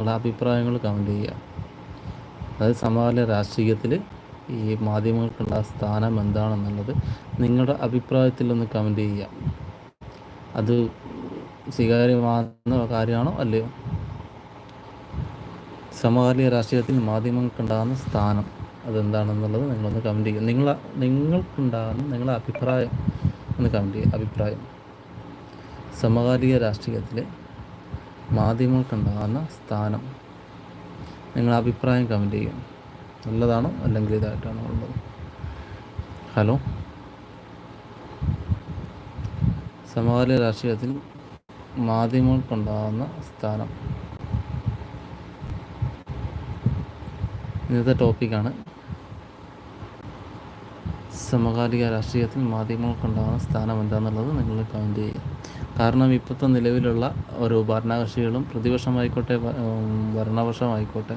നിങ്ങളുടെ അഭിപ്രായങ്ങൾ കമന്റ് ചെയ്യുക. അതായത് സമകാല രാഷ്ട്രീയത്തിൽ ഈ മാധ്യമങ്ങൾക്കുള്ള സ്ഥാനം എന്താണെന്നുള്ളത് നിങ്ങളുടെ അഭിപ്രായത്തിൽ ഒന്ന് കമന്റ് ചെയ്യുക. അത് സ്വീകാര്യമാകുന്ന കാര്യമാണോ അല്ലയോ? സമകാലിക രാഷ്ട്രീയത്തിൽ മാധ്യമങ്ങൾക്കുണ്ടാകുന്ന സ്ഥാനം അതെന്താണെന്നുള്ളത് നിങ്ങളൊന്ന് കമന്റ് ചെയ്യുക. നിങ്ങൾ നിങ്ങൾക്കുണ്ടാകുന്ന നിങ്ങളുടെ അഭിപ്രായം ഒന്ന് കമന്റ് ചെയ്യുക. അഭിപ്രായം. സമകാലിക രാഷ്ട്രീയത്തിൽ മാധ്യമങ്ങൾക്കുണ്ടാകുന്ന സ്ഥാനം. നിങ്ങളുടെ അഭിപ്രായം കമന്റ് ചെയ്യും നല്ലതാണോ അല്ലെങ്കിൽ ഇതായിട്ടാണോ ഉള്ളത്? ഹലോ സമകാലിക രാഷ്ട്രീയത്തിൽ മാധ്യമങ്ങൾക്കുണ്ടാകുന്ന സ്ഥാനം. ഇന്നത്തെ ടോപ്പിക്കാണ് സമകാലിക രാഷ്ട്രീയത്തിൽ മാധ്യമങ്ങൾക്കുണ്ടാകുന്ന സ്ഥാനം എന്താണെന്നുള്ളത് നിങ്ങൾ കമന്റ് ചെയ്യുക. കാരണം ഇപ്പോഴത്തെ നിലവിലുള്ള ഒരു ഭരണകക്ഷികളും പ്രതിപക്ഷമായിക്കോട്ടെ ഭരണപക്ഷമായിക്കോട്ടെ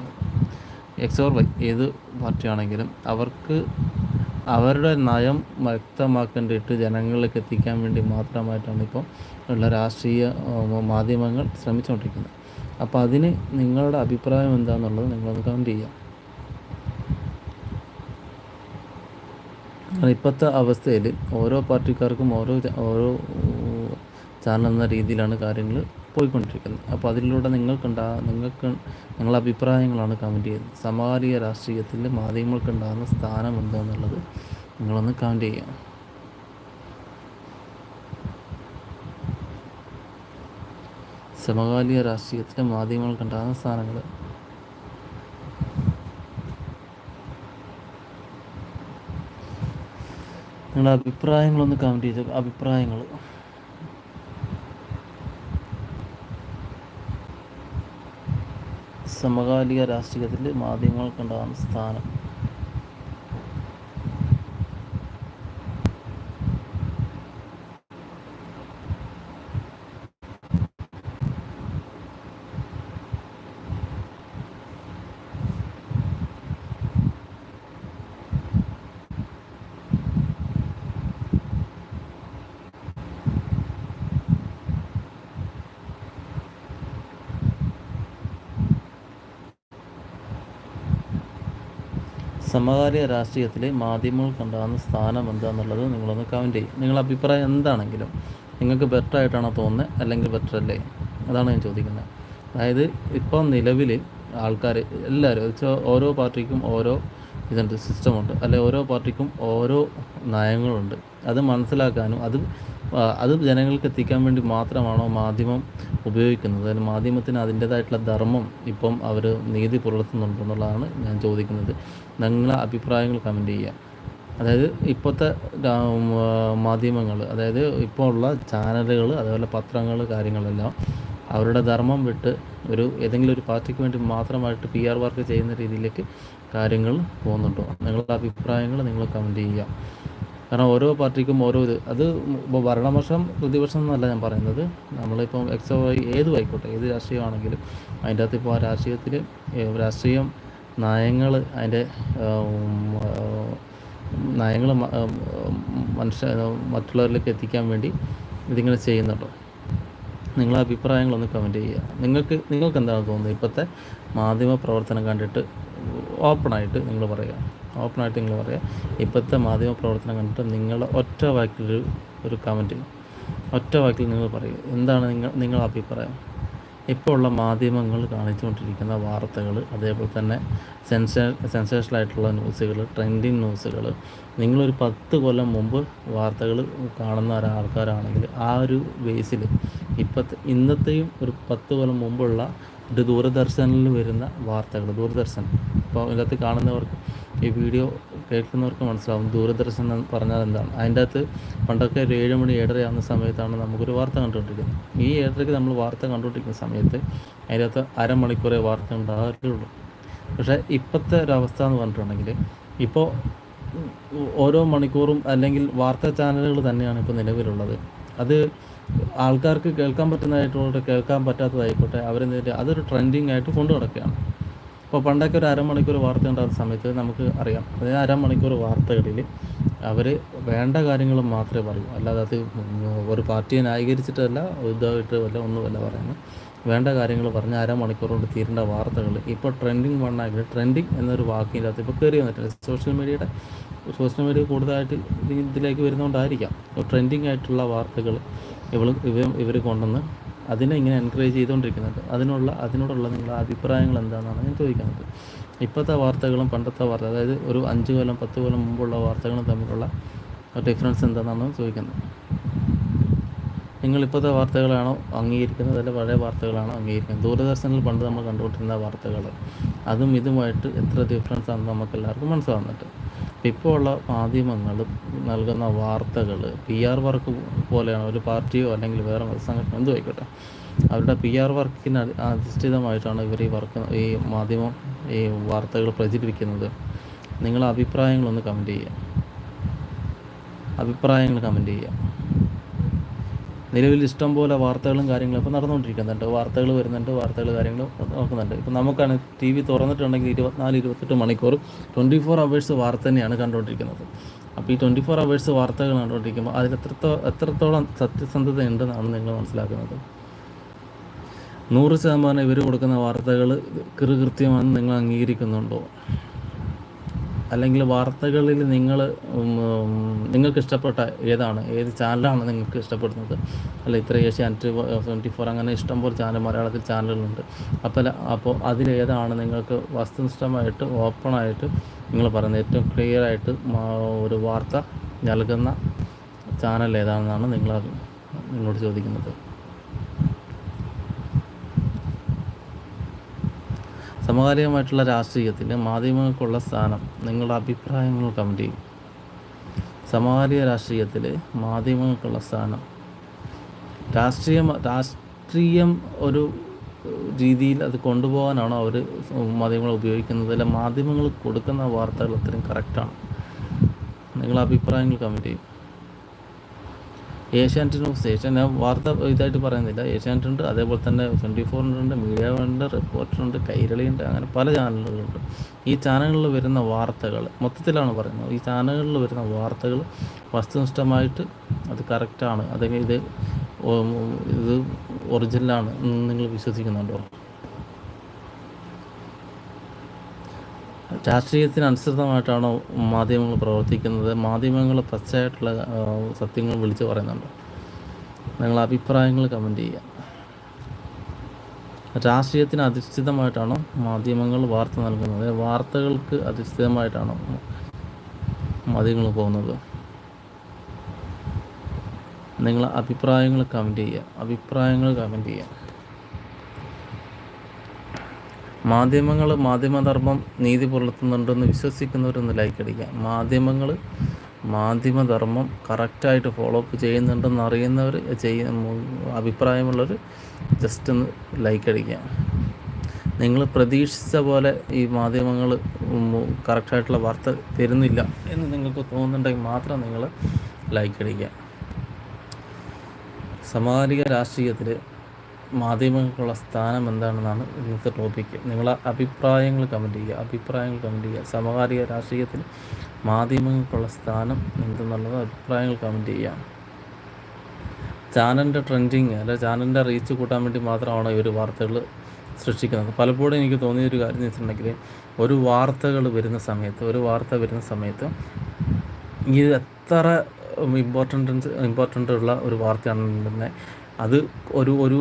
എക്സ് ഓർ വൈ ഏത് പാർട്ടിയാണെങ്കിലും അവർക്ക് അവരുടെ നയം വ്യക്തമാക്കേണ്ടിയിട്ട് ജനങ്ങളിലേക്ക് എത്തിക്കാൻ വേണ്ടി മാത്രമായിട്ടാണ് ഇപ്പം ഉള്ള രാഷ്ട്രീയ മാധ്യമങ്ങൾ ശ്രമിച്ചുകൊണ്ടിരിക്കുന്നത്. അപ്പോൾ അതിന് നിങ്ങളുടെ അഭിപ്രായം എന്താണെന്നുള്ളത് നിങ്ങളൊന്ന് കമന്റ് ചെയ്യാം ഇപ്പോഴത്തെ അവസ്ഥയിൽ ഓരോ പാർട്ടിക്കാർക്കും ഓരോ ഓരോ ചാനൽ എന്ന രീതിയിലാണ് കാര്യങ്ങൾ പോയിക്കൊണ്ടിരിക്കുന്നത്. അപ്പോൾ അതിലൂടെ നിങ്ങൾക്കുണ്ടാ നിങ്ങൾക്ക് നിങ്ങളുടെ അഭിപ്രായങ്ങളാണ് കമന്റ് ചെയ്യുന്നത്. സമകാലിക രാഷ്ട്രീയത്തിൽ മാധ്യമങ്ങൾക്കുണ്ടാകുന്ന സ്ഥാനം എന്താണെന്നുള്ളത് നിങ്ങളൊന്ന് കമന്റ് ചെയ്യുക. സമകാലിക രാഷ്ട്രീയത്തിലെ മാധ്യമങ്ങൾക്കുണ്ടാകുന്ന സ്ഥാനങ്ങൾ നിങ്ങളുടെ അഭിപ്രായങ്ങളൊന്ന് കമന്റ് ചെയ്ത അഭിപ്രായങ്ങൾ സമകാലിക രാഷ്ട്രീയത്തിൽ മാധ്യമങ്ങൾക്കുണ്ടാകുന്ന സ്ഥാനം. സമകാലിക രാഷ്ട്രീയത്തിലെ മാധ്യമങ്ങൾക്കുണ്ടാകുന്ന സ്ഥാനം എന്താണെന്നുള്ളത് നിങ്ങളൊന്ന് കമന്റ് ചെയ്യും. നിങ്ങളുടെ അഭിപ്രായം എന്താണെങ്കിലും നിങ്ങൾക്ക് ബെറ്റർ ആയിട്ടാണോ തോന്നുന്നത് അല്ലെങ്കിൽ ബെറ്റർ അല്ലേ? അതാണ് ഞാൻ ചോദിക്കുന്നത്. അതായത് ഇപ്പോൾ നിലവിൽ ആൾക്കാർ എല്ലാവരും വെച്ചാൽ ഓരോ പാർട്ടിക്കും ഓരോ ഇതുണ്ട് സിസ്റ്റമുണ്ട് അല്ലെ ഓരോ പാർട്ടിക്കും ഓരോ നയങ്ങളുണ്ട്. അത് മനസ്സിലാക്കാനും അത് അത് ജനങ്ങൾക്ക് എത്തിക്കാൻ വേണ്ടി മാത്രമാണോ മാധ്യമം ഉപയോഗിക്കുന്നത്? അതായത് മാധ്യമത്തിന് അതിന്റേതായിട്ടുള്ള ധർമ്മം ഇപ്പം അവർ നീതി പുലർത്തുന്നുണ്ടെന്നുള്ളതാണ് ഞാൻ ചോദിക്കുന്നത്. നിങ്ങളെ അഭിപ്രായങ്ങൾ കമന്റ് ചെയ്യുക. അതായത് ഇപ്പോഴത്തെ മാധ്യമങ്ങൾ അതായത് ഇപ്പോൾ ഉള്ള ചാനലുകൾ അതേപോലെ പത്രങ്ങൾ കാര്യങ്ങളെല്ലാം അവരുടെ ധർമ്മം വിട്ട് ഒരു ഏതെങ്കിലും ഒരു പാർട്ടിക്ക് വേണ്ടി മാത്രമായിട്ട് പി ആർ വർക്ക് ചെയ്യുന്ന രീതിയിലേക്ക് കാര്യങ്ങൾ പോകുന്നുണ്ടോ? നിങ്ങളുടെ അഭിപ്രായങ്ങൾ നിങ്ങൾ കമന്റ് ചെയ്യുക. കാരണം ഓരോ പാർട്ടിക്കും ഓരോ ഇത്. അത് ഇപ്പോൾ ഭരണപക്ഷം പ്രതിപക്ഷം എന്നല്ല ഞാൻ പറയുന്നത്. നമ്മളിപ്പം എക്സോ ഏത് ആയിക്കോട്ടെ ഏത് രാഷ്ട്രീയമാണെങ്കിലും അതിന്റെ അകത്ത് ഇപ്പോൾ ആ രാഷ്ട്രീയത്തിൽ രാഷ്ട്രീയം നയങ്ങൾ അതിന്റെ നയങ്ങൾ മനുഷ്യ മറ്റുള്ളവരിലേക്ക് എത്തിക്കാൻ വേണ്ടി ഇതിങ്ങനെ ചെയ്യുന്നുണ്ടോ. നിങ്ങളെ അഭിപ്രായങ്ങളൊന്ന് കമന്റ് ചെയ്യുക. നിങ്ങൾക്ക് നിങ്ങൾക്ക് എന്താണ് തോന്നുന്നത്? ഇപ്പോഴത്തെ മാധ്യമ പ്രവർത്തനം കണ്ടിട്ട് ഓപ്പണായിട്ട് നിങ്ങൾ പറയുക. ഓപ്പണായിട്ട് നിങ്ങൾ പറയുക ഇപ്പോഴത്തെ മാധ്യമ പ്രവർത്തനം കണ്ടിട്ട് നിങ്ങളുടെ ഒറ്റ വാക്കിലൊരു ഒരു കമന്റ് ഒറ്റ വാക്കിൽ നിങ്ങൾ പറയുക. എന്താണ് നിങ്ങൾ നിങ്ങളുടെ അഭിപ്രായം? ഇപ്പോൾ ഉള്ള മാധ്യമങ്ങൾ കാണിച്ചുകൊണ്ടിരിക്കുന്ന വാർത്തകൾ അതേപോലെ തന്നെ സെൻസേ സെൻസേഷനായിട്ടുള്ള ന്യൂസുകൾ ട്രെൻഡിങ് ന്യൂസുകൾ നിങ്ങളൊരു പത്ത് കൊല്ലം മുമ്പ് വാർത്തകൾ കാണുന്ന ഒരാൾക്കാരാണെങ്കിൽ ആ ഒരു ബേസിൽ ഇപ്പോഴത്തെ ഇന്നത്തെയും ഒരു പത്ത് കൊല്ലം മുമ്പുള്ള ഒരു ദൂരദർശനിൽ വരുന്ന വാർത്തകൾ ദൂരദർശൻ. ഇപ്പോൾ ഇതിനകത്ത് കാണുന്നവർക്ക് ഈ വീഡിയോ കേൾക്കുന്നവർക്ക് മനസ്സിലാവും. ദൂരദർശൻ എന്ന് പറഞ്ഞാൽ എന്താണ്? അതിന്റെ അകത്ത് പണ്ടൊക്കെ ഒരു ഏഴ് മണി ഏഴരയാവുന്ന സമയത്താണ് നമുക്കൊരു വാർത്ത കണ്ടുകൊണ്ടിരിക്കുന്നത്. ഈ ഏഴരയ്ക്ക് നമ്മൾ വാർത്ത കണ്ടുകൊണ്ടിരിക്കുന്ന സമയത്ത് അതിന്റെ അകത്ത് അരമണിക്കൂറേ വാർത്ത ഉണ്ടാകാറുള്ളൂ. പക്ഷേ ഇപ്പോഴത്തെ ഒരവസ്ഥ എന്ന് പറഞ്ഞിട്ടുണ്ടെങ്കിൽ ഇപ്പോൾ ഓരോ മണിക്കൂറും അല്ലെങ്കിൽ വാർത്താ ചാനലുകൾ തന്നെയാണ് ഇപ്പോൾ നിലവിലുള്ളത്. അത് ആൾക്കാർക്ക് കേൾക്കാൻ പറ്റുന്നതായിട്ടോട്ടെ കേൾക്കാൻ പറ്റാത്തതായിക്കോട്ടെ അവരെന്തെങ്കിലും അതൊരു ട്രെൻഡിങ് ആയിട്ട് കൊണ്ടു നടക്കുകയാണ് ഇപ്പോൾ പണ്ടൊക്കെ ഒരു അരമണിക്കൂർ വാർത്ത ഉണ്ടാകുന്ന സമയത്ത് നമുക്ക് അറിയാം. അതായത് അരമണിക്കൂർ വാർത്തകളിൽ അവർ വേണ്ട കാര്യങ്ങൾ മാത്രമേ പറയൂ. അല്ലാതെ അത് ഒരു പാർട്ടിയെ ന്യായീകരിച്ചിട്ടല്ല ഇതായിട്ട് വല്ല ഒന്നുമല്ല പറയുന്നത്. വേണ്ട കാര്യങ്ങൾ പറഞ്ഞ് അരമണിക്കൂർ കൊണ്ട് തീരേണ്ട വാർത്തകൾ. ഇപ്പോൾ ട്രെൻഡിങ് വണ്ണാക്കി ട്രെൻഡിങ് എന്നൊരു വാക്കിനകത്ത് ഇപ്പോൾ കയറി വന്നിട്ടില്ല സോഷ്യൽ മീഡിയയുടെ സോഷ്യൽ മീഡിയ കൂടുതലായിട്ട് ഇതിലേക്ക് വരുന്നതുകൊണ്ടായിരിക്കാം. ട്രെൻഡിങ് ആയിട്ടുള്ള വാർത്തകൾ ഇവൾ ഇവ ഇവർ കൊണ്ടുവന്ന് അതിനെ ഇങ്ങനെ എൻകറേജ് ചെയ്തുകൊണ്ടിരിക്കുന്നത്. അതിനുള്ള അതിനോടുള്ള നിങ്ങളുടെ അഭിപ്രായങ്ങൾ എന്താണെന്നാണ് ഞാൻ ചോദിക്കുന്നത്. ഇപ്പോഴത്തെ വാർത്തകളും പണ്ടത്തെ വാർത്ത അതായത് ഒരു അഞ്ച് കൊല്ലം പത്ത് കൊല്ലം മുമ്പുള്ള വാർത്തകളും തമ്മിലുള്ള ഡിഫറൻസ് എന്താണെന്നാണ് ചോദിക്കുന്നത്. നിങ്ങൾ ഇപ്പോഴത്തെ വാർത്തകളാണോ അംഗീകരിക്കുന്നത്? അല്ല പഴയ വാർത്തകളാണോ അംഗീകരിക്കുന്നത്? ദൂരദർശനിൽ പണ്ട് നമ്മൾ കണ്ടുകൊണ്ടിരുന്ന വാർത്തകൾ അതും ഇതുമായിട്ട് എത്ര ഡിഫറൻസ് ആണെന്ന് നമുക്ക് എല്ലാവർക്കും മനസ്സിലാകുന്നുണ്ട് ഇപ്പോൾ ഉള്ള മാധ്യമങ്ങൾ നൽകുന്ന വാർത്തകൾ പി ആർ വർക്ക് പോലെയാണ് ഒരു പാർട്ടിയോ അല്ലെങ്കിൽ വേറെ സംഘടന എന്തു ആയിക്കോട്ടെ. അവരുടെ പി ആർ വർക്കിന് അധിഷ്ഠിതമായിട്ടാണ് ഇവർ ഈ വർക്ക് ഈ മാധ്യമം ഈ വാർത്തകൾ പ്രചരിപ്പിക്കുന്നത്. നിങ്ങളെ അഭിപ്രായങ്ങളൊന്ന് കമന്റ് ചെയ്യുക. അഭിപ്രായങ്ങൾ കമന്റ് ചെയ്യുക. നിലവിൽ ഇഷ്ടം പോലെ വാർത്തകളും കാര്യങ്ങളും ഇപ്പോൾ നടന്നുകൊണ്ടിരിക്കുന്നുണ്ട്. വാർത്തകൾ വരുന്നുണ്ട് വാർത്തകൾ കാര്യങ്ങളും നോക്കുന്നുണ്ട്. ഇപ്പോൾ നമുക്കാണ് ടി വി തുറന്നിട്ടുണ്ടെങ്കിൽ ഇരുപത്തിനാല് ഇരുപത്തെട്ട് മണിക്കൂർ ട്വന്റി ഫോർ അവേഴ്സ് വാർത്ത തന്നെയാണ് കണ്ടുകൊണ്ടിരിക്കുന്നത്. അപ്പോൾ ഈ ട്വന്റി ഫോർ അവേഴ്സ് വാർത്തകൾ കണ്ടുകൊണ്ടിരിക്കുമ്പോൾ അതിൽ എത്രത്തോ എത്രത്തോളം സത്യസന്ധത ഉണ്ടെന്നാണ് നിങ്ങൾ മനസ്സിലാക്കുന്നത്. നൂറ് ശതമാനം ഇവർ കൊടുക്കുന്ന വാർത്തകൾ കൃത്യമാണെന്ന് നിങ്ങൾ അംഗീകരിക്കുന്നുണ്ടോ? അല്ലെങ്കിൽ വാർത്തകളിൽ നിങ്ങൾ നിങ്ങൾക്ക് ഇഷ്ടപ്പെട്ട ഏതാണ്? ഏത് ചാനലാണ് നിങ്ങൾക്ക് ഇഷ്ടപ്പെടുന്നത്? അല്ല ഇത്ര ഏഷ്യാനെറ്റ് ട്വന്റി ഫോർ അങ്ങനെ ഇഷ്ടംപോലെ ചാനൽ മലയാളത്തിൽ ചാനലുകളുണ്ട്. അപ്പോൾ അപ്പോൾ അതിലേതാണ് നിങ്ങൾക്ക് വസ്തുനിഷ്ഠമായിട്ട് ഓപ്പണായിട്ട് നിങ്ങൾ പറയുന്നത്? ഏറ്റവും ക്ലിയർ ആയിട്ട് ഒരു വാർത്ത നൽകുന്ന ചാനൽ ഏതാണെന്നാണ് നിങ്ങൾ നിങ്ങളോട് ചോദിക്കുന്നത്? സമകാലികമായിട്ടുള്ള രാഷ്ട്രീയത്തിൽ മാധ്യമങ്ങൾക്കുള്ള സ്ഥാനം നിങ്ങളുടെ അഭിപ്രായങ്ങൾ കമന്റ് ചെയ്യും. സമകാലിക രാഷ്ട്രീയത്തിൽ മാധ്യമങ്ങൾക്കുള്ള സ്ഥാനം. രാഷ്ട്രീയം രാഷ്ട്രീയം ഒരു രീതിയിൽ അത് കൊണ്ടുപോകാനാണോ അവർ മാധ്യമങ്ങൾ ഉപയോഗിക്കുന്നത്. അല്ല മാധ്യമങ്ങൾ കൊടുക്കുന്ന വാർത്തകൾ അത്രയും കറക്റ്റാണ് നിങ്ങളുടെ അഭിപ്രായങ്ങൾ കമന്റ് ചെയ്യും. ഏഷ്യാനെറ്റ് ന്യൂസ് ഏഷ്യ ഞാൻ വാർത്ത ഇതായിട്ട് പറയുന്നില്ല. ഏഷ്യാനെറ്റ് ഉണ്ട് അതേപോലെ തന്നെ ട്വന്റി ഫോറിനുണ്ട് മീഡിയ ഉണ്ട് കൈരളി ഉണ്ട് അങ്ങനെ പല ചാനലുകളുണ്ട്. ഈ ചാനലുകളിൽ വരുന്ന വാർത്തകൾ മൊത്തത്തിലാണ് പറയുന്നത്. ഈ ചാനലുകളിൽ വരുന്ന വാർത്തകൾ വസ്തുനിഷ്ഠമായിട്ട് അത് കറക്റ്റാണ് അതെങ്കിൽ ഇത് ഇത് ഒറിജിനലാണ് നിങ്ങൾ വിശ്വസിക്കുന്നുണ്ടോ? രാഷ്ട്രീയത്തിനനുസൃതമായിട്ടാണോ മാധ്യമങ്ങൾ പ്രവർത്തിക്കുന്നത്. മാധ്യമങ്ങൾ പച്ചയായിട്ടുള്ള സത്യങ്ങൾ വിളിച്ചു പറയുന്നുണ്ട്. നിങ്ങൾ അഭിപ്രായങ്ങൾ കമന്റ് ചെയ്യുക. രാഷ്ട്രീയത്തിന് അധിഷ്ഠിതമായിട്ടാണോ മാധ്യമങ്ങൾ വാർത്ത നൽകുന്നത്. വാർത്തകൾക്ക് അധിഷ്ഠിതമായിട്ടാണോ മാധ്യമങ്ങൾ പോകുന്നത്. നിങ്ങൾ അഭിപ്രായങ്ങൾ കമന്റ് ചെയ്യുക. അഭിപ്രായങ്ങൾ കമന്റ് ചെയ്യുക. മാധ്യമങ്ങൾ മാധ്യമധർമ്മം നീതി പുലർത്തുന്നുണ്ടെന്ന് വിശ്വസിക്കുന്നവരൊന്ന് ലൈക്ക് അടിക്കുക. മാധ്യമങ്ങൾ മാധ്യമധർമ്മം കറക്റ്റായിട്ട് ഫോളോ അപ്പ് ചെയ്യുന്നുണ്ടെന്ന് അറിയുന്നവർ ചെയ്യ അഭിപ്രായമുള്ളവർ ജസ്റ്റ് ഒന്ന് ലൈക്ക് അടിക്കുക. നിങ്ങൾ പ്രതീക്ഷിച്ച പോലെ ഈ മാധ്യമങ്ങൾ കറക്റ്റായിട്ടുള്ള വാർത്ത തരുന്നില്ല എന്ന് നിങ്ങൾക്ക് തോന്നുന്നുണ്ടെങ്കിൽ മാത്രം നിങ്ങൾ ലൈക്ക് അടിക്കുക. സമകാലിക രാഷ്ട്രീയത്തിൽ മാധ്യമങ്ങൾക്കുള്ള സ്ഥാനം എന്താണെന്നാണ് ഇന്നത്തെ ടോപ്പിക്ക് നിങ്ങളെ അഭിപ്രായങ്ങൾ കമന്റ് ചെയ്യുക. അഭിപ്രായങ്ങൾ കമന്റ് ചെയ്യുക. സമകാലിക രാഷ്ട്രീയത്തിൽ മാധ്യമങ്ങൾക്കുള്ള സ്ഥാനം എന്തെന്നുള്ളത് അഭിപ്രായങ്ങൾ കമന്റ് ചെയ്യുക. ചാനലിന്റെ ട്രെൻഡിങ് അല്ല ചാനലിന്റെ റീച്ച് കൂട്ടാൻ വേണ്ടി മാത്രമാണ് ഇവർ വാർത്തകൾ സൃഷ്ടിക്കുന്നത്? പലപ്പോഴും എനിക്ക് തോന്നിയ ഒരു കാര്യം എന്ന് വെച്ചിട്ടുണ്ടെങ്കിൽ ഒരു വാർത്തകൾ വരുന്ന സമയത്ത് ഒരു വാർത്ത വരുന്ന സമയത്ത് ഇത് എത്ര ഇമ്പോർട്ടന്റ് ഇമ്പോർട്ടന്റ് ഉള്ള ഒരു വാർത്തയാണെന്നുണ്ടെങ്കിൽ അത് ഒരു ഒരു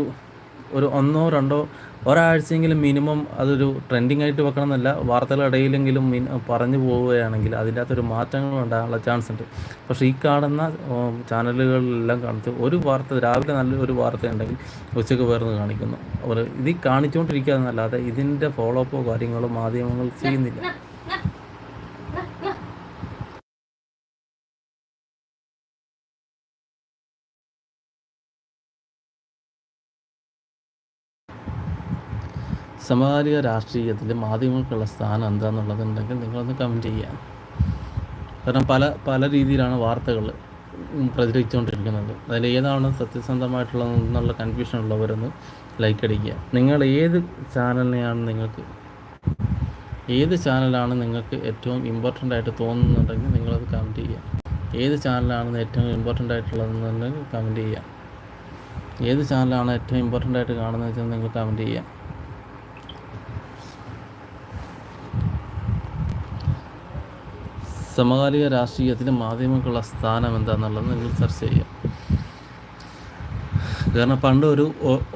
ഒരു ഒന്നോ രണ്ടോ ഒരാഴ്ചയെങ്കിലും മിനിമം അതൊരു ട്രെൻഡിങ് ആയിട്ട് വെക്കണം എന്നല്ല വാർത്തകളിടയിലെങ്കിലും പറഞ്ഞു പോവുകയാണെങ്കിൽ അതിന്റെ അകത്തൊരു മാറ്റങ്ങൾ ഉണ്ടാകാനുള്ള ചാൻസ് ഉണ്ട്. പക്ഷേ ഈ കാണുന്ന ചാനലുകളിലെല്ലാം കാണിച്ച് ഒരു വാർത്ത രാവിലെ നല്ലൊരു വാർത്ത ഉണ്ടെങ്കിൽ ഉച്ചയ്ക്ക് വേർന്ന് കാണിക്കുന്നു. അവർ ഇത് കാണിച്ചുകൊണ്ടിരിക്കുക എന്നല്ലാതെ ഇതിന്റെ ഫോളോ അപ്പോ കാര്യങ്ങളോ മാധ്യമങ്ങൾ ചെയ്യുന്നില്ല. സമകാലിക രാഷ്ട്രീയത്തിൽ മാധ്യമങ്ങൾക്കുള്ള സ്ഥാനം എന്താണെന്നുള്ളതുണ്ടെങ്കിൽ നിങ്ങളൊന്ന് കമന്റ് ചെയ്യാം കാരണം പല പല രീതിയിലാണ് വാർത്തകൾ പ്രചരിച്ചുകൊണ്ടിരിക്കുന്നത്. അതിൽ ഏതാണ് സത്യസന്ധമായിട്ടുള്ളതെന്നുള്ള കൺഫ്യൂഷൻ ഉള്ളവരൊന്ന് ലൈക്ക് അടിക്കുക. നിങ്ങൾ ഏത് ചാനലിനെയാണ് നിങ്ങൾക്ക് ഏത് ചാനലാണ് നിങ്ങൾക്ക് ഏറ്റവും ഇമ്പോർട്ടന്റ് ആയിട്ട് തോന്നുന്നുണ്ടെങ്കിൽ നിങ്ങളത് കമന്റ് ചെയ്യുക. ഏത് ചാനലാണ് ഏറ്റവും ഇമ്പോർട്ടന്റ് ആയിട്ടുള്ളതെന്നുണ്ടെങ്കിൽ കമന്റ് ചെയ്യുക. ഏത് ചാനലാണ് ഏറ്റവും ഇമ്പോർട്ടന്റ് ആയിട്ട് കാണുന്നത് വെച്ചാൽ നിങ്ങൾ കമന്റ് ചെയ്യാം സമകാലിക രാഷ്ട്രീയത്തിന് മാധ്യമങ്ങൾക്കുള്ള സ്ഥാനം എന്താണെന്നുള്ളത് നിങ്ങൾ ചർച്ച ചെയ്യാം. കാരണം പണ്ട് ഒരു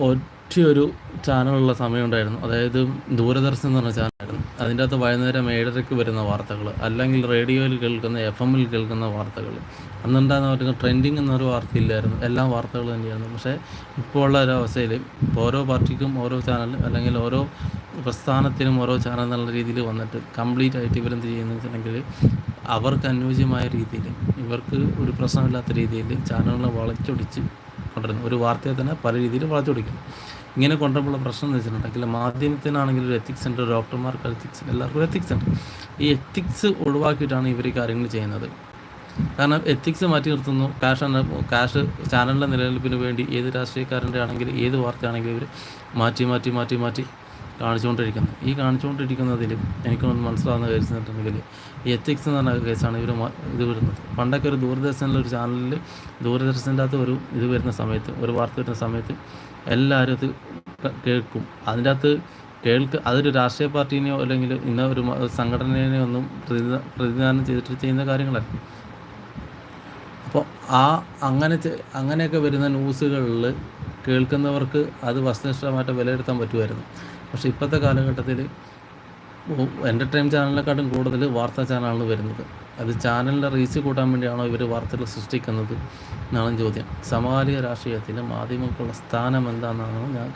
ഒറ്റയൊരു ചാനലുള്ള സമയമുണ്ടായിരുന്നു. അതായത് ദൂരദർശൻ എന്ന് പറഞ്ഞ ചാനലായിരുന്നു. അതിന്റെ അകത്ത് വൈകുന്നേരം ഏഴരയ്ക്ക് വരുന്ന വാർത്തകൾ അല്ലെങ്കിൽ റേഡിയോയിൽ കേൾക്കുന്ന എഫ് എമ്മിൽ കേൾക്കുന്ന വാർത്തകൾ. അന്നുണ്ടായിരുന്ന അവർക്ക് ട്രെൻഡിങ് എന്നൊരു വാർത്തയില്ലായിരുന്നു. എല്ലാ വാർത്തകളും തന്നെയായിരുന്നു. പക്ഷേ ഇപ്പോൾ ഉള്ള ഒരു അവസ്ഥയിൽ ഇപ്പോൾ ഓരോ പാർട്ടിക്കും ഓരോ ചാനലും അല്ലെങ്കിൽ ഓരോ പ്രസ്ഥാനത്തിനും ഓരോ ചാനൽ എന്നുള്ള രീതിയിൽ വന്നിട്ട് കംപ്ലീറ്റ് ആയിട്ട് ഇവരെന്ത് ചെയ്യുന്നു വെച്ചിട്ടുണ്ടെങ്കിൽ അവർക്ക് അനുയോജ്യമായ രീതിയിൽ ഇവർക്ക് ഒരു പ്രശ്നമില്ലാത്ത രീതിയിൽ ചാനലുകളെ വളച്ചൊടിച്ച് കൊണ്ടുവരുന്നു. ഒരു വാർത്തയെ തന്നെ പല രീതിയിൽ വളച്ചൊടിക്കുന്നു. ഇങ്ങനെ കൊണ്ടുവരുമ്പോൾ പ്രശ്നം എന്ന് വെച്ചിട്ടുണ്ടെങ്കിൽ മാധ്യമത്തിനാണെങ്കിൽ ഒരു എത്തിക്സ് ഉണ്ട് ഡോക്ടർമാർക്ക് എത്തിക്സ് എല്ലാവർക്കും ഒരു എത്തിക്സ് ഉണ്ട് ഈ എത്തിക്സ് ഒഴിവാക്കിയിട്ടാണ് ഇവർ ഈ കാര്യങ്ങൾ ചെയ്യുന്നത്. കാരണം എത്തിക്സ് മാറ്റി നിർത്തുന്നു. കാഷ് കാഷ് ചാനലിന്റെ നിലനിൽപ്പിന് വേണ്ടി ഏത് രാഷ്ട്രീയക്കാരന്റെ ആണെങ്കിലും ഏത് വാർത്തയാണെങ്കിലും ഇവർ മാറ്റി മാറ്റി മാറ്റി മാറ്റി കാണിച്ചുകൊണ്ടിരിക്കുന്നത്. ഈ കാണിച്ചുകൊണ്ടിരിക്കുന്നതിൽ എനിക്കൊന്ന് മനസ്സിലാവുന്ന കേസ് എന്നിട്ടുണ്ടെങ്കിൽ ഈ എത്തിക്സ് എന്ന് പറഞ്ഞ കേസാണ് ഇവർ ഇത് വരുന്നത്. പണ്ടൊക്കെ ഒരു ദൂരദർശനിലെ ഒരു ചാനലിൽ ദൂരദർശന്റെ അകത്ത് ഒരു ഇത് വരുന്ന സമയത്ത് ഒരു വാർത്ത വരുന്ന സമയത്ത് എല്ലാവരും അത് കേൾക്കും. അതിന്റെ അകത്ത് കേൾക്ക് അതൊരു രാഷ്ട്രീയ പാർട്ടീനെയോ അല്ലെങ്കിൽ ഇന്ന ഒരു സംഘടനേനെയോ ഒന്നും പ്രതിനിധാനം ചെയ്തിട്ട് ചെയ്യുന്ന കാര്യങ്ങളല്ല. അപ്പോൾ ആ അങ്ങനെ അങ്ങനെയൊക്കെ വരുന്ന ന്യൂസുകളിൽ കേൾക്കുന്നവർക്ക് അത് വസ്തുനിഷ്ഠമായിട്ട് വിലയിരുത്താൻ പറ്റുമായിരുന്നു. പക്ഷേ ഇപ്പോഴത്തെ കാലഘട്ടത്തിൽ എന്റർടൈൻ ചാനലിനെക്കാട്ടും കൂടുതൽ വാർത്താ ചാനലാണ് വരുന്നത്. അത് ചാനലിന്റെ റീച്ച് കൂട്ടാൻ വേണ്ടിയാണോ ഇവർ വാർത്തകൾ സൃഷ്ടിക്കുന്നത് എന്നാണ് ചോദ്യം. സമകാലിക രാഷ്ട്രീയത്തിൽ മാധ്യമങ്ങൾക്കുള്ള സ്ഥാനം എന്താണെന്നാണ് ഞാൻ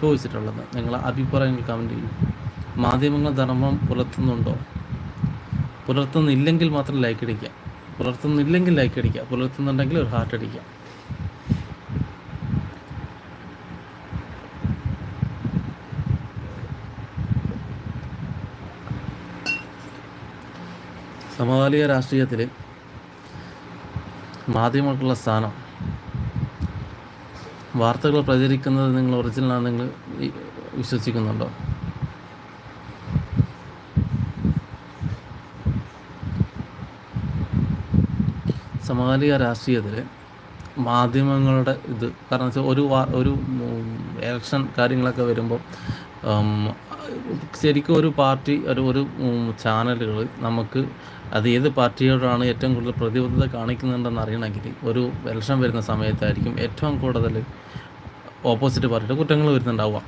ചോദിച്ചിട്ടുള്ളത്. നിങ്ങളെ അഭിപ്രായങ്ങൾ കമന്റ് ചെയ്യും. മാധ്യമങ്ങൾ ധർമ്മം പുലർത്തുന്നുണ്ടോ? പുലർത്തുന്നില്ലെങ്കിൽ മാത്രം ലൈക്ക് അടിക്കുക. പുലർത്തുന്നില്ലെങ്കിൽ ലൈക്ക് അടിക്കുക. പുലർത്തുന്നുണ്ടെങ്കിൽ ഒരു ഹാർട്ട് അടിക്കുക. സമകാലിക രാഷ്ട്രീയത്തിൽ മാധ്യമങ്ങൾക്കുള്ള സ്ഥാനം. വാർത്തകൾ പ്രചരിക്കുന്നത് നിങ്ങൾ ഒറിജിനലാണെന്ന് നിങ്ങൾ വിശ്വസിക്കുന്നുണ്ടോ? സമകാലിക രാഷ്ട്രീയത്തിൽ മാധ്യമങ്ങളുടെ ഇത് കാരണം വെച്ചാൽ ഒരു ഒരു ഇലക്ഷൻ കാര്യങ്ങളൊക്കെ വരുമ്പോൾ ശരിക്കും ഒരു പാർട്ടി ഒരു ഒരു ചാനലുകൾ നമുക്ക് അത് ഏത് പാർട്ടിയോടാണ് ഏറ്റവും കൂടുതൽ പ്രതിബദ്ധത കാണിക്കുന്നുണ്ടെന്ന് അറിയണമെങ്കിൽ ഒരു ഇലക്ഷൻ വരുന്ന സമയത്തായിരിക്കും ഏറ്റവും കൂടുതൽ ഓപ്പോസിറ്റ് പാർട്ടിയുടെ കുറ്റങ്ങൾ വരുന്നുണ്ടാവുക.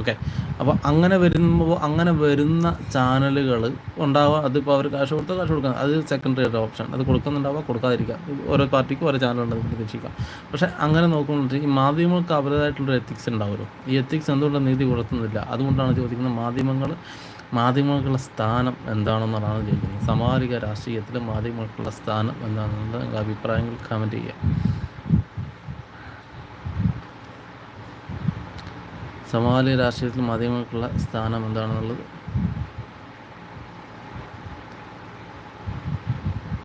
ഓക്കെ അപ്പോൾ അങ്ങനെ വരുമ്പോൾ അങ്ങനെ വരുന്ന ചാനലുകൾ ഉണ്ടാവുക അതിപ്പോൾ അവർ കാശ് കൊടുത്താൽ കാശ് കൊടുക്കാം അത് സെക്കൻഡറി ആയിട്ട് ഓപ്ഷൻ അത് കൊടുക്കുന്നുണ്ടാവുക കൊടുക്കാതിരിക്കുക ഓരോ പാർട്ടിക്കും ഓരോ ചാനലുണ്ടെന്ന് പ്രതീക്ഷിക്കാം പക്ഷേ അങ്ങനെ നോക്കുമ്പോൾ ഈ മാധ്യമങ്ങൾക്ക് അവരുടേതായിട്ടുള്ളൊരു എത്തിക്സ് ഉണ്ടാവുമല്ലോ. ഈ എത്തിക്സ് എന്തുകൊണ്ട് നീതി പുലർത്തുന്നില്ല? അതുകൊണ്ടാണ് ചോദിക്കുന്നത് മാധ്യമങ്ങൾ മാധ്യമങ്ങൾക്കുള്ള സ്ഥാനം എന്താണെന്നുള്ളതാണ് ചോദിക്കുന്നത്. സമകാലിക രാഷ്ട്രീയത്തിൽ മാധ്യമങ്ങൾക്കുള്ള സ്ഥാനം എന്താണെന്നുള്ള അഭിപ്രായങ്ങൾ കമന്റ് ചെയ്യുക. സമകാലിക രാഷ്ട്രീയത്തിൽ മാധ്യമങ്ങൾക്കുള്ള സ്ഥാനം എന്താണെന്നുള്ളത്